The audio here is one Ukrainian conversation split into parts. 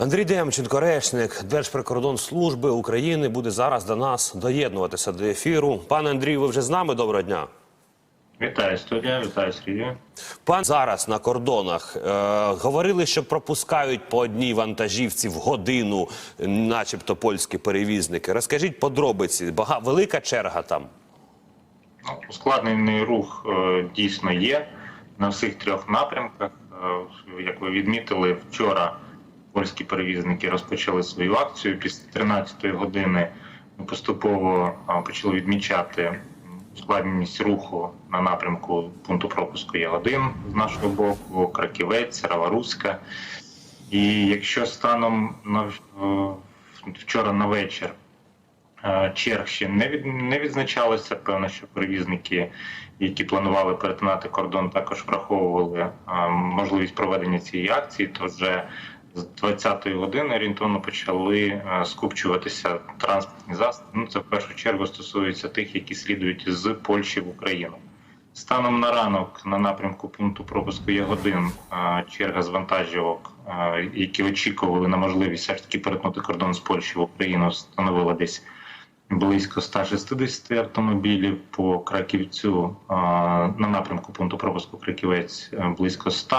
Андрій Демченко, речник Держприкордонслужби України, буде зараз до нас доєднуватися до ефіру. Пане Андрію, ви вже з нами? Доброго дня. Вітаю студія, вітаю Сергію. Пан зараз на кордонах е, говорили, що пропускають по одній вантажівці в годину, начебто польські перевізники. Розкажіть подробиці. Бага велика черга там. Ну, ускладнений рух е, дійсно є на всіх трьох напрямках. Е, як ви відмітили, вчора польські перевізники розпочали свою акцію. Після 13-ї години ми поступово почали відмічати ускладненість руху на напрямку пункту пропуску Є1 з нашого боку, Краківець, Раваруська. І якщо станом на е, вчора на вечір Е, черг ще не від не відзначалося. Певно, що перевізники, які планували перетинати кордон, також враховували е, можливість проведення цієї акції. То вже з 20-ї години орієнтовно почали е, скупчуватися транспортні засоби. Ну це в першу чергу стосується тих, які слідують з Польщі в Україну. Станом на ранок на напрямку пункту пропуску Є1 черга з вантажівок, е, які очікували на можливість все ж таки перетнути кордон з Польщі в Україну, становила десь близько 160 автомобілів по Краківцю на напрямку пункту пропуску Краківець е, близько 100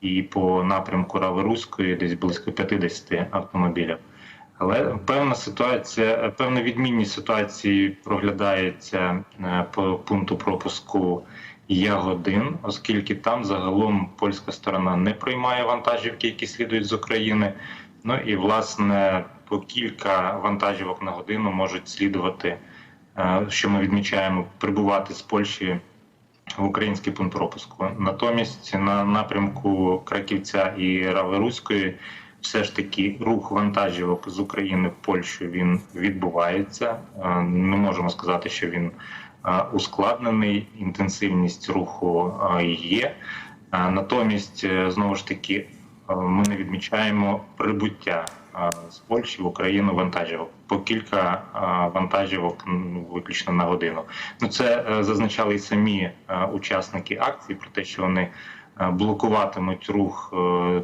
і по напрямку Рави-Руської десь близько 50 автомобілів. Але певна ситуація, певна відмінність ситуації проглядається е, по пункту пропуску Ягодин, оскільки там загалом польська сторона не приймає вантажівки, які слідують з України. Ну і власне по кілька вантажівок на годину можуть слідувати, е, що ми відмічаємо, прибувати з Польщі в український пункт пропуску. Натомість на напрямку Краківця і Раверуської все ж таки рух вантажівок з України в Польщу він відбувається. Не можемо сказати, що він е, ускладнений. Інтенсивність руху е, є. Е, Натомість, знову ж таки, ми не відмічаємо прибуття з Польщі в Україну вантажівок по кілька вантажівок виключно на годину. Ну це е, зазначали і самі е, учасники акції про те, що вони е, блокуватимуть рух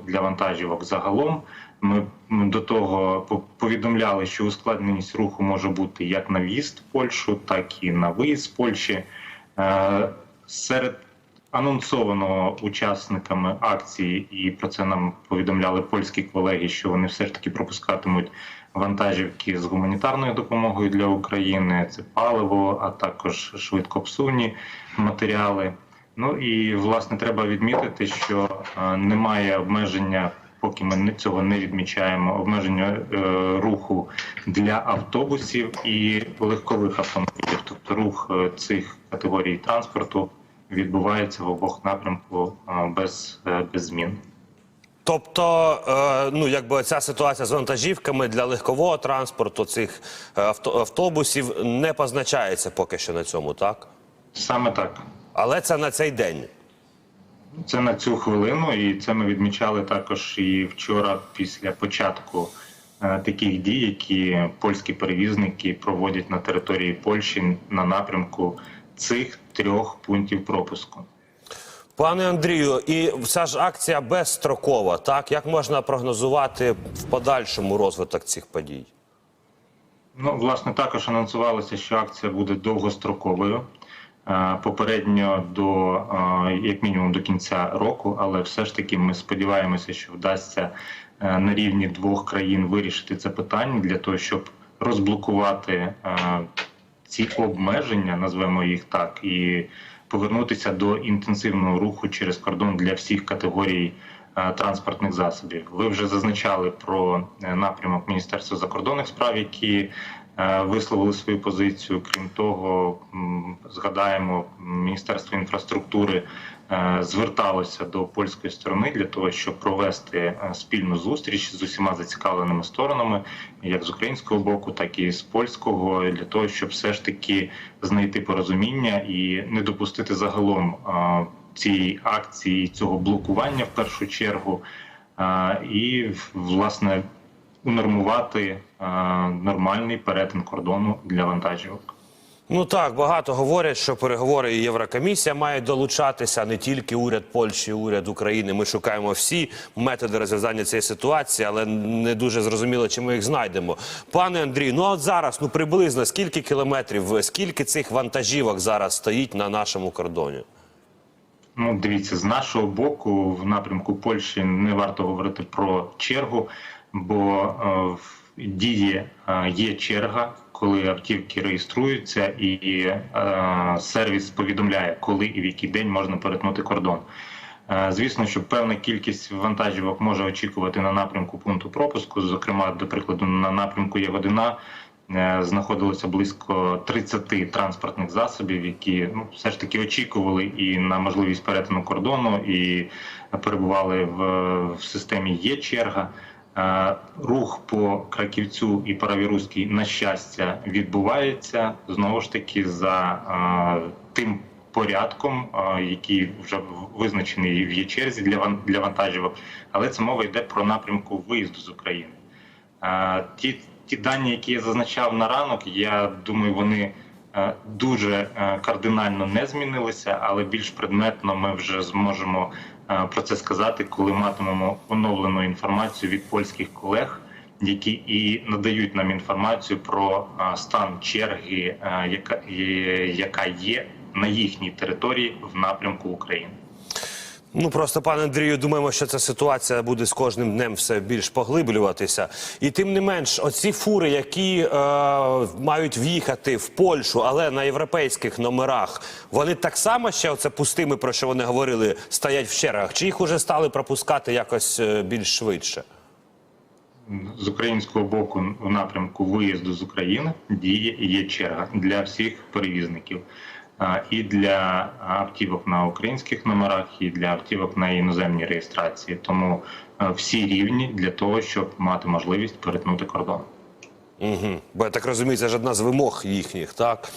для вантажівок загалом. Ми до того повідомляли, що ускладненість руху може бути як на в'їзд в Польщу, так і на виїзд з Польщі. Серед анонсованого учасниками акції, і про це нам повідомляли польські колеги, що вони все ж таки пропускатимуть вантажівки з гуманітарною допомогою для України. Це паливо, а також швидкопсувні матеріали. Ну і власне треба відмітити, що е, немає обмеження. Поки ми цього не відмічаємо, обмеження е, руху для автобусів і легкових автомобілів. Тобто рух е, цих категорій транспорту відбувається в обох напрямку без, е, без змін. Тобто, е, ну якби ця ситуація з вантажівками для легкового транспорту цих е, автобусів не позначається поки що на цьому, так? Саме так. Але це на цей день. Це на цю хвилину, і це ми відмічали також і вчора після початку таких дій, які польські перевізники проводять на території Польщі на напрямку цих трьох пунктів пропуску. Пане Андрію, і вся ж акція безстрокова, так? Як можна прогнозувати в подальшому розвиток цих подій? Ну, власне, також анонсувалося, що акція буде довгостроковою. Е, Попередньо до е, як мінімум до кінця року, але все ж таки ми сподіваємося, що вдасться е, на рівні двох країн вирішити це питання для того, щоб розблокувати ці обмеження, назвемо їх так, і повернутися до інтенсивного руху через кордон для всіх категорій е, транспортних засобів. Ви вже зазначали про е, напрямок Міністерства закордонних справ, які е, висловили свою позицію. Крім того, згадаємо, Міністерство інфраструктури зверталося до польської сторони для того, щоб провести е, спільну зустріч з усіма зацікавленими сторонами, як з українського боку, так і з польського, для того, щоб все ж таки знайти порозуміння і не допустити загалом е, цієї акції, цього блокування в першу чергу, е, і власне унормувати е, нормальний перетин кордону для вантажівок. Ну так, багато говорять, що переговори і Єврокомісія має долучатися, не тільки уряд Польщі, уряд України. Ми шукаємо всі методи розв'язання цієї ситуації, але не дуже зрозуміло, чи ми їх знайдемо. Пане Андрію, ну от зараз ну приблизно скільки кілометрів, скільки цих вантажівок зараз стоїть на нашому кордоні? Ну, дивіться, з нашого боку, в напрямку Польщі не варто говорити про чергу, бо е, в дії е, є черга, коли автівки реєструються, і е, сервіс повідомляє, коли і в який день можна перетнути кордон. Е, Звісно, що певна кількість вантажівок може очікувати на напрямку пункту пропуску. Зокрема, до прикладу, на напрямку Ягодина е, знаходилося близько 30 транспортних засобів, які ну все ж таки очікували і на можливість перетину кордону, і перебували в, в системі. Є черга. Е, Рух по Краківцю і Паравіруській, на щастя, відбувається знову ж таки за е, тим порядком, е, який вже визначений в є черзі для ван- для вантажівок, але це мова йде про напрямку виїзду з України. Ті, ті дані, які я зазначав на ранок, я думаю, вони дуже е, кардинально не змінилися, але більш предметно ми вже зможемо е, про це сказати, коли матимемо оновлену інформацію від польських колег, які і надають нам інформацію про е, стан черги, е, яка є на їхній території в напрямку України. Ну просто пане Андрію, думаємо, що ця ситуація буде з кожним днем все більш поглиблюватися. І тим не менш, оці фури, які е, мають в'їхати в Польщу, але на європейських номерах, вони так само ще оце пустими, про що вони говорили, стоять в чергах. Чи їх уже стали пропускати якось е, більш швидше? з українського боку в напрямку виїзду з України діє є черга для всіх перевізників. І для автівок на українських номерах, і для автівок на іноземній реєстрації. Тому е, всі рівні для того, щоб мати можливість перетнути кордон. Угу. Бо я так розумію, це ж одна з вимог їхніх, так?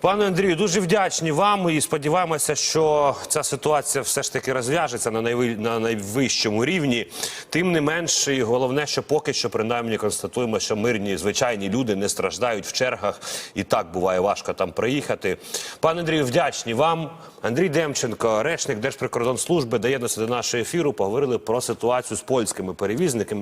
Пане Андрію, дуже вдячні вам і сподіваємося, що ця ситуація все ж таки розв'яжеться на, на найвищому рівні. Тим не менш, і головне, що поки що принаймні констатуємо, що мирні звичайні люди не страждають в чергах, і так буває важко там приїхати. Пане Андрію, вдячні вам. Андрій Демченко, речник Держприкордонслужби, доєднався до нашого ефіру. Поговорили про ситуацію з польськими перевізниками.